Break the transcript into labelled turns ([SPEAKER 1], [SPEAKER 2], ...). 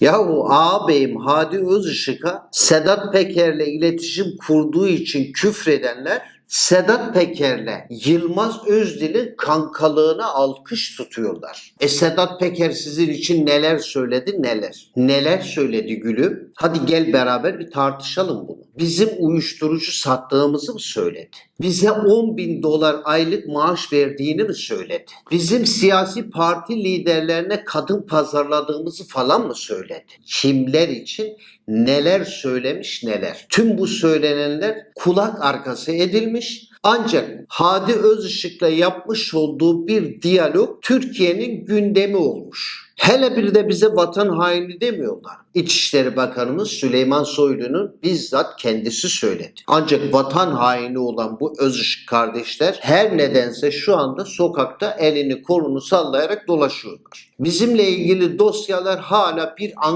[SPEAKER 1] Yahu ağabeyim Hadi Özışık'a Sedat Peker'le iletişim kurduğu için küfredenler Sedat Peker'le Yılmaz Özdil'in kankalığına alkış tutuyorlar. E Sedat Peker sizin için neler söyledi neler? Neler söyledi gülüm? Hadi gel beraber bir tartışalım bunu. Bizim uyuşturucu sattığımızı mı söyledi? Bize 10 bin dolar aylık maaş verdiğini mi söyledi? Bizim siyasi parti liderlerine kadın pazarladığımızı falan mı söyledi? Kimler için neler söylemiş neler? Tüm bu söylenenler kulak arkası edilmiş. Ancak Hadi Özışık'la yapmış olduğu bir diyalog Türkiye'nin gündemi olmuş. Hele bir de bize vatan haini demiyorlar. İçişleri Bakanımız Süleyman Soylu'nun bizzat kendisi söyledi. Ancak vatan haini olan bu Özışık kardeşler her nedense şu anda sokakta elini kolunu sallayarak dolaşıyorlar. Bizimle ilgili dosyalar hala bir